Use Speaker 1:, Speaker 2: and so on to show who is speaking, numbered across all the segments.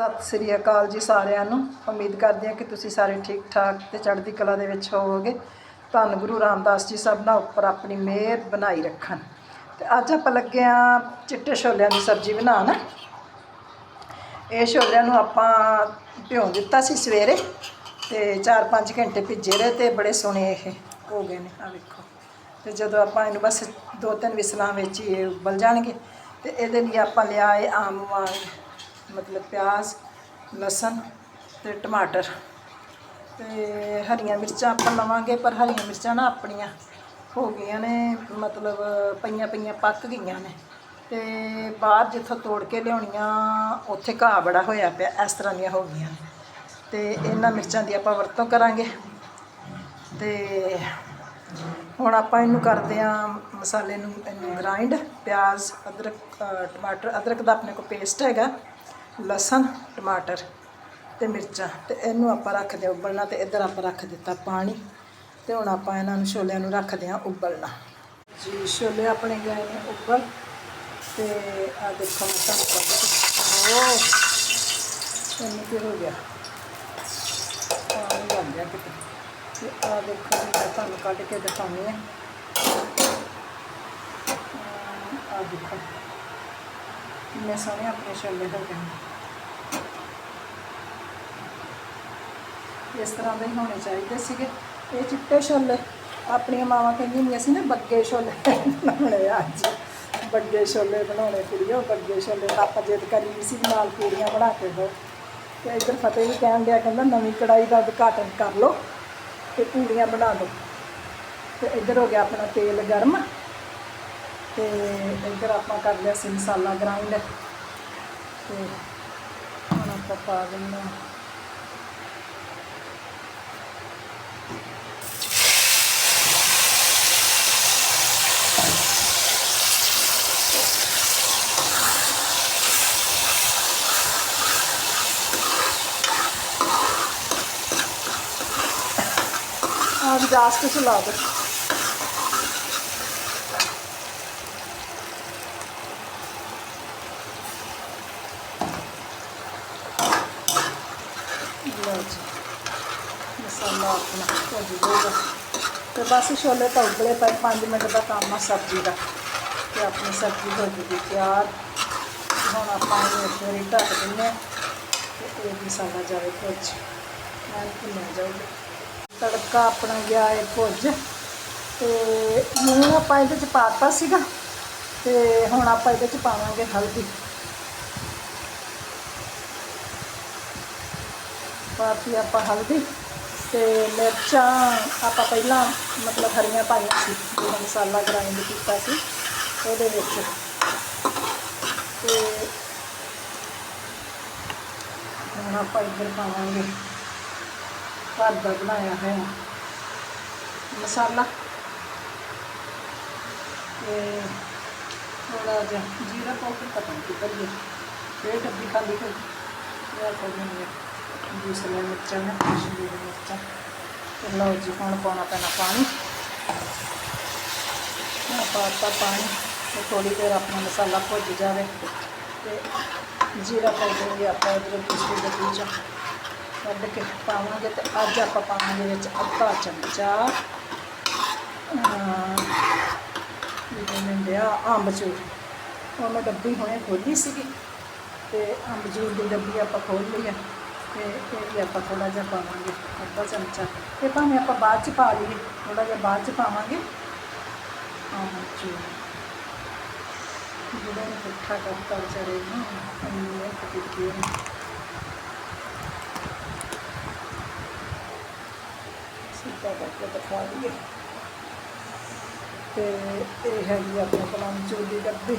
Speaker 1: ਸਤਿ ਸ੍ਰੀ ਅਕਾਲ ਜੀ ਸਾਰਿਆਂ ਨੂੰ। ਉਮੀਦ ਕਰਦੇ ਹਾਂ ਕਿ ਤੁਸੀਂ ਸਾਰੇ ਠੀਕ ਠਾਕ ਤੇ ਚੜ੍ਹਦੀ ਕਲਾ ਦੇ ਵਿੱਚ ਹੋਵੋਗੇ। ਧੰਨ ਗੁਰੂ ਰਾਮਦਾਸ ਜੀ ਸਭਨਾਂ ਉੱਪਰ ਆਪਣੀ ਮਿਹਰ ਬਣਾਈ ਰੱਖਣ। ਤੇ ਅੱਜ ਆਪਾਂ ਲੱਗੇ ਆ ਚਿੱਟੇ ਛੋਲਿਆਂ ਦੀ ਸਬਜ਼ੀ ਬਣਾਉਣ। ਇਹ ਛੋਲਿਆਂ ਨੂੰ ਆਪਾਂ ਭਿਉਂ ਦਿੱਤਾ ਸੀ ਸਵੇਰੇ ਤੇ 4-5 ਘੰਟੇ ਭਿੱਜੇ ਰਹੇ ਤੇ ਬੜੇ ਸੋਹਣੇ ਇਹ ਹੋ ਗਏ ਨੇ। ਆ ਵੇਖੋ। ਤੇ ਜਦੋਂ ਆਪਾਂ ਇਹਨੂੰ ਬਸ ਦੋ ਤਿੰਨ ਵਿਸਲਾਂ ਵਿੱਚ ਹੀ ਇਹ ਉਬਲ ਜਾਣਗੇ ਤੇ ਇਹਦੇ ਲਈ ਆਪਾਂ ਲਿਆ ਇਹ ਆਮ ਵਾਂਗ ਮਤਲਬ ਪਿਆਜ਼, ਲਸਣ ਅਤੇ ਟਮਾਟਰ। ਅਤੇ ਹਰੀਆਂ ਮਿਰਚਾਂ ਆਪਾਂ ਲਵਾਂਗੇ, ਪਰ ਹਰੀਆਂ ਮਿਰਚਾਂ ਨਾ ਆਪਣੀਆਂ ਹੋ ਗਈਆਂ ਨੇ, ਮਤਲਬ ਪਈਆਂ ਪਈਆਂ ਪੱਕ ਗਈਆਂ ਨੇ। ਤੇ ਬਾਹਰ ਜਿੱਥੋਂ ਤੋੜ ਕੇ ਲਿਆਉਣੀਆਂ, ਉੱਥੇ ਘਾਹ ਬੜਾ ਹੋਇਆ ਪਿਆ, ਇਸ ਤਰ੍ਹਾਂ ਦੀਆਂ ਹੋ ਗਈਆਂ ਨੇ। ਤੇ ਇਹਨਾਂ ਮਿਰਚਾਂ ਦੀ ਆਪਾਂ ਵਰਤੋਂ ਕਰਾਂਗੇ। ਤੇ ਹੁਣ ਆਪਾਂ ਇਹਨੂੰ ਕਰਦੇ ਆ, ਮਸਾਲੇ ਨੂੰ ਇਹਨੂੰ ਗ੍ਰਾਈਂਡ ਪਿਆਜ਼, ਅਦਰਕ ਟਮਾਟਰ, ਅਦਰਕ ਦਾ ਆਪਣੇ ਕੋਲ ਪੇਸਟ ਹੈਗਾ। ਲਸਣ, ਟਮਾਟਰ ਅਤੇ ਮਿਰਚਾਂ ਅਤੇ ਇਹਨੂੰ ਆਪਾਂ ਰੱਖਦੇ ਹਾਂ ਉਬਲਣਾ ਅਤੇ ਇੱਧਰ ਆਪਾਂ ਰੱਖ ਦਿੱਤਾ ਪਾਣੀ ਅਤੇ ਹੁਣ ਆਪਾਂ ਇਹਨਾਂ ਨੂੰ ਛੋਲਿਆਂ ਨੂੰ ਰੱਖਦੇ ਹਾਂ ਉਬਲਣਾ। ਜੀ, ਛੋਲੇ ਆਪਣੇ ਗਏ ਨੇ ਉਬਲ ਤੇ ਆ ਦੇਖੋ ਮੈਂ ਤੁਹਾਨੂੰ ਕੱਢ ਓ ਇਹਨੂੰ ਕੀ ਹੋ ਗਿਆ? ਪਾਣੀ ਲੱਗ ਗਿਆ ਕਿਤੇ। ਤੇ ਆ ਦੇਖੋ ਮੈਂ ਤੁਹਾਨੂੰ ਕੱਢ ਕੇ ਦਿਖਾਉਂਦੀ ਹਾਂ। ਆ ਦੇਖੋ, ਕਿੰਨੇ ਸੋਹਣੇ ਆਪਣੇ ਛੋਲੇ ਹੋ ਗਏ ਇਸ ਤਰ੍ਹਾਂ ਦੇ ਹੀ ਹੋਣੇ ਚਾਹੀਦੇ ਸੀਗੇ। ਇਹ ਚਿੱਟੇ ਛੋਲੇ ਆਪਣੀਆਂ ਮਾਵਾਂ ਕਹਿੰਦੀਆਂ ਹੁੰਦੀਆਂ ਸੀ ਨਾ, ਬੱਗੇ ਛੋਲੇ ਬਣਾਉਣੇ ਆ ਅੱਜ। ਬੱਗੇ ਛੋਲੇ ਬਣਾਉਣੇ ਕੁੜੀਓ, ਬੱਗੇ ਛੋਲੇ। ਤਾਂ ਆਪਾਂ ਜਿੱਦ ਕਰੀ ਵੀ ਸੀ ਨਾਲ ਪੂੜੀਆਂ ਬਣਾ ਕੇ ਦਿਓ ਤੇ ਇੱਧਰ ਫਤਿਹ ਵੀ ਕਹਿਣ ਡਿਆ ਕਹਿੰਦਾ, ਨਵੀਂ ਕੜਾਈ ਦਾ ਉਦਘਾਟਨ ਕਰ ਲਓ ਤੇ ਪੂੜੀਆਂ ਬਣਾ ਲਓ। ਤੇ ਇੱਧਰ ਹੋ ਗਿਆ ਆਪਣਾ ਤੇਲ ਗਰਮ। ਤੇ ਇੱਧਰ ਆਪਾਂ ਕਰ ਲਿਆ ਸੀ ਮਸਾਲਾ ਗ੍ਰਾਈਂਡ ਤੇ ਹੁਣ ਆਪਾਂ ਪਾ ਦਿੰਦੇ ਹਾਂ। ਆਹ ਜਾਸਤ ਚਲਾ ਦੋ ਲਓ ਜੀ ਮਸਾਲਾ ਆਪਣਾ ਭੁੱਜ ਜਾਊਗਾ ਤੇ ਬਸ ਛੋਲੇ ਤਾਂ ਉਬਲੇ ਪਏ 5 ਮਿੰਟ ਦਾ ਕੰਮ ਆ ਸਬਜ਼ੀ ਦਾ ਤੇ ਆਪਣੀ ਸਬਜ਼ੀ ਹੋ ਜੂਗੀ ਤਿਆਰ ਤੇ ਹੁਣ ਆਪਾਂ ਇਹਨੂੰ ਇੱਕ ਵਾਰੀ ਢੱਕ ਦਿੰਦੇ ਹਾਂ ਤੇ ਤੜਕਾ ਆਪਣਾ ਗਿਆ ਹੈ ਭੁੱਜ ਤੇ ਲੂਣ ਆਪਾਂ ਇਹਦੇ ਚ ਪਾਤਾ ਸੀਗਾ। ਤੇ ਹੁਣ ਆਪਾਂ ਇਹਦੇ ਚ ਪਾਵਾਂਗੇ ਹਲਦੀ। ਪਾਤੀ ਆਪਾਂ ਹਲਦੀ ਤੇ ਮਿਰਚਾਂ ਆਪਾਂ ਪਹਿਲਾਂ ਮਤਲਬ ਹਰੀਆਂ ਪਾਈਆਂ ਸੀ, ਜਿਹੜਾ ਮਸਾਲਾ ਗ੍ਰਾਈਂਡ ਕੀਤਾ ਸੀ, ਉਹਦੇ ਵਿੱਚ। ਤੇ ਹੁਣ ਆਪਾਂ ਇੱਧਰ ਪਾਵਾਂਗੇ। ਘਰ ਦਾ ਬਣਾਇਆ ਹੈ ਮਸਾਲਾ ਤੇ ਥੋੜਾ ਜਿਹਾ ਜੀਰਾ ਪਾਊਡਰ ਪਤਾ ਨਹੀਂ ਕਿੱਧਰ ਗਿਆ ਇਹ ਡੱਬੀ ਖਾਲੀ ਕਰ ਇਹ ਪਾਉਣੀ ਹੈ ਦੂਸਰੀਆਂ ਮਿਰਚਾਂ ਨੇ ਕਸ਼ਮੀਰੀ ਮਿਰਚਾਂ ਤੇ ਲਓ ਜੀ ਹੁਣ ਪਾਉਣਾ ਪੈਣਾ ਪਾਣੀ ਮੈਂ ਪਾਤਾ ਪਾਣੀ ਤੇ ਥੋੜੀ ਦੇਰ ਆਪਣਾ ਮਸਾਲਾ ਭੁੱਜ ਜਾਵੇ ਤੇ ਜੀਰਾ ਪਾਊਡਰ ਵੀ ਆਪਾਂ ਇਧਰ ਪਿਛਲੀ ਡੱਬੀ ਚ ਕੱਢ ਕੇ ਪਾਵਾਂਗੇ ਤੇ ਅੱਜ ਆਪਾਂ ਪਾਵਾਂਗੇ ਵਿੱਚ ਅੱਧਾ ਚਮਚਾ ਇਹ ਮਿੰਦਿਆ ਅੰਬ ਉਹ ਮੈਂ ਡੱਬੀ ਹੁਣੇ ਖੋਲੀ ਸੀਗੀ ਤੇ ਅੰਬ ਚੂਰ ਦੀ ਡੱਬੀ ਆਪਾਂ ਖੋਲ ਲਈ ਆ ਤੇ ਇਹ ਵੀ ਆਪਾਂ ਥੋੜਾ ਜਿਹਾ ਪਾਵਾਂਗੇ, ਅੱਧਾ ਚਮਚਾ। ਇਹ ਭਾਵੇਂ ਆਪਾਂ ਬਾਅਦ ਚ ਪਾ ਲਈਏ ਥੋੜਾ ਜਿਹਾ ਬਾਅਦ ਚ ਪਾਵਾਂਗੇ। ਅੰਬ ਚੂਰ। ਜਿਹੜਾ ਮਿੱਠਾ ਕਰਤਾ ਵਿਚਾਰੇ ਨੂੰ ਅੰਨੇ ਕੀਤੀ ਉਹਨੇ ਕਰਕੇ ਦਿਖਾ ਦਈਏ। ਤੇ ਇਹ ਹੈਗੀ ਆਪਣੇ ਕੋਲ ਚੋਲੀ ਡੱਬੀ।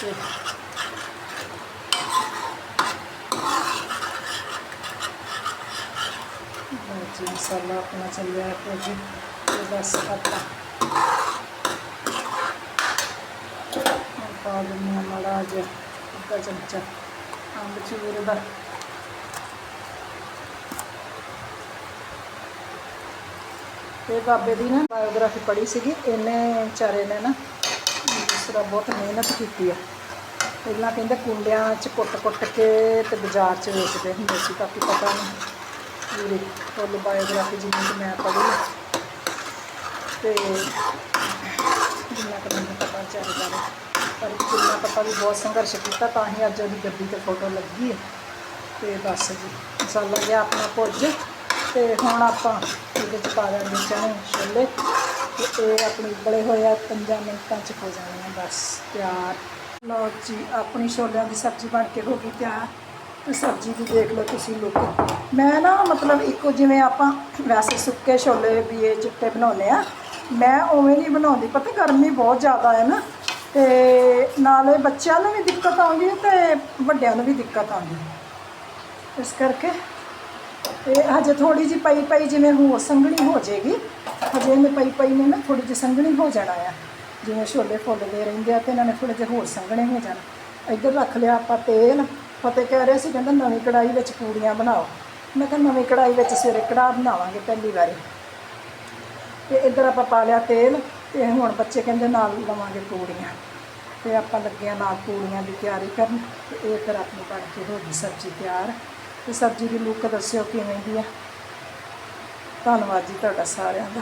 Speaker 1: ਤੇ ਜੀ, ਮਸਾਲਾ ਆਪਣਾ ਚੱਲਿਆ ਹੈ ਜੀ ਤੇ ਬਸ ਆਪਾਂ ਪਾ ਦਿੰਦੇ ਹਾਂ ਮਾੜਾ ਜਿਹਾ, ਅੱਧਾ ਚਮਚਾ। ਅੰਬ ਚੂਰ ਦਾ। ਤੇ ਬਾਬੇ ਦੀ ਨਾ ਬਾਇਓਗ੍ਰਾਫੀ ਪੜ੍ਹੀ ਸੀਗੀ, ਇਹਨੇ ਵਿਚਾਰੇ ਨੇ ਨਾ ਜਿਸ ਤਰ੍ਹਾਂ ਬਹੁਤ ਮਿਹਨਤ ਕੀਤੀ ਆ। ਪਹਿਲਾਂ ਕਹਿੰਦੇ ਕੁੰਡਿਆਂ 'ਚ ਕੁੱਟ-ਕੁੱਟ ਕੇ ਤੇ ਬਾਜ਼ਾਰ 'ਚ ਵੇਚਦੇ ਹੁੰਦੇ ਸੀ ਕਾਫੀ ਪਤਾ ਨਹੀਂ ਪੂਰੀ ਫੁੱਲ ਬਾਇਓਗ੍ਰਾਫੀ ਜਿੰਨੀ ਕਿ ਮੈਂ ਪੜ੍ਹੀ ਤੇ ਜਿੰਨਾ ਕੁ ਮੈਨੂੰ ਪਤਾ ਚੱਲਦਾ ਵਾ ਪਰ ਜਿੰਨਾ ਪਤਾ ਵੀ ਬਹੁਤ ਸੰਘਰਸ਼ ਕੀਤਾ, ਤਾਂ ਹੀ ਅੱਜ ਉਹਦੀ ਗੱਡੀ ਤੇ ਫੋਟੋ ਲੱਗੀ ਹੈ ਤੇ ਬਸ ਜੀ, ਮਸਾਲਾ ਗਿਆ ਆਪਣਾ ਭੁੱਜ। ਤੇ ਹੁਣ ਆਪਾਂ ਇਹਦੇ ਚ ਪਾ ਦਾਂਗੇ ਚਣੇ ਛੋਲੇ। ਤੇ ਇਹ ਆਪਣੀ ਉਬਲੇ ਹੋਏ ਆ ਪੰਜਾਂ ਮਿੰਟਾਂ ਚ ਹੋ ਜਾਣੇ ਆ ਬਸ, ਤਿਆਰ। ਲਓ ਜੀ, ਆਪਣੀ ਛੋਲਿਆਂ ਦੀ ਸਬਜ਼ੀ ਬਣ ਕੇ ਹੋ ਗਈ ਤਿਆਰ। ਤੇ ਸਬਜ਼ੀ ਦੀ ਦੇਖ ਲਓ ਤੁਸੀਂ ਲੁੱਕ। ਮੈਂ ਨਾ ਮਤਲਬ ਇੱਕੋ ਜਿਵੇਂ ਆਪਾਂ ਵੈਸੇ ਸੁੱਕੇ ਛੋਲੇ ਵੀ ਇਹ ਚਿੱਟੇ ਬਣਾਉਂਦੇ ਆ। ਮੈਂ ਉਵੇਂ ਨਹੀਂ ਬਣਾਉਂਦੀ। ਪਤਾ ਗਰਮੀ ਬਹੁਤ ਜ਼ਿਆਦਾ ਹੈ ਨਾ। ਤੇ ਨਾਲੇ ਬੱਚਿਆਂ ਨੂੰ ਵੀ ਦਿੱਕਤ ਆਉਂਦੀ ਹੈ ਤੇ ਵੱਡਿਆਂ ਨੂੰ ਵੀ ਦਿੱਕਤ ਆਉਂਦੀ ਹੈ। ਇਸ ਕਰਕੇ ਤੇ ਹਜੇ ਥੋੜੀ ਜਿਹੀ ਪਈ ਪਈ ਜਿਵੇਂ ਹੋ ਸੰਘਣੀ ਹੋ ਜਾਏਗੀ। ਹਜੇ ਇਹਨੇ ਪਈ ਪਈ ਨੇ ਨਾ ਥੋੜੀ ਜਿਹੀ ਸੰਘਣੀ ਹੋ ਜਾਣਾ ਆ। ਜਿਵੇਂ ਛੋਲੇ ਫੁੱਲਦੇ ਰਹਿੰਦੇ ਆ ਤੇ ਇਹਨਾਂ ਨੇ ਥੋੜੇ ਜਿਹੇ ਹੋਰ ਸੰਘਣੇ ਹੋ ਜਾਣਾ। ਇੱਧਰ ਰੱਖ ਲਿਆ ਆਪਾਂ ਤੇਲ। ਫਤਿਹ ਕਹਿ ਰਿਹਾ ਸੀ, ਕਹਿੰਦਾ ਨਵੀਂ ਕੜਾਈ ਵਿੱਚ ਪੂੜੀਆਂ ਬਣਾਓ। ਮੈਂ ਕਿਹਾ ਨਵੀਂ ਕੜਾਈ ਵਿੱਚ ਸਵੇਰੇ ਕੜਾਹ ਬਣਾਵਾਂਗੇ ਪਹਿਲੀ ਵਾਰੀ। ਤੇ ਇੱਧਰ ਆਪਾਂ ਪਾ ਲਿਆ ਤੇਲ ਤੇ ਹੁਣ ਬੱਚੇ ਕਹਿੰਦੇ ਨਾਲ ਲਵਾਂਗੇ ਪੂੜੀਆਂ। ਤੇ ਆਪਾਂ ਲੱਗੇ ਨਾਲ ਪੂੜੀਆਂ ਦੀ ਤਿਆਰੀ ਕਰਨ। ਤੇ ਇਹ ਫਿਰ ਆਪਣੀ ਬਣ ਕੇ ਹੋ ਗਈ ਸਬਜ਼ੀ ਤਿਆਰ। ਤੇ ਸਬਜ਼ੀ ਦੀ ਲੁੱਕ ਦੱਸਿਓ ਕਿਵੇਂ ਦੀ ਆ। ਧੰਨਵਾਦ ਜੀ ਤੁਹਾਡਾ ਸਾਰਿਆਂ ਦਾ।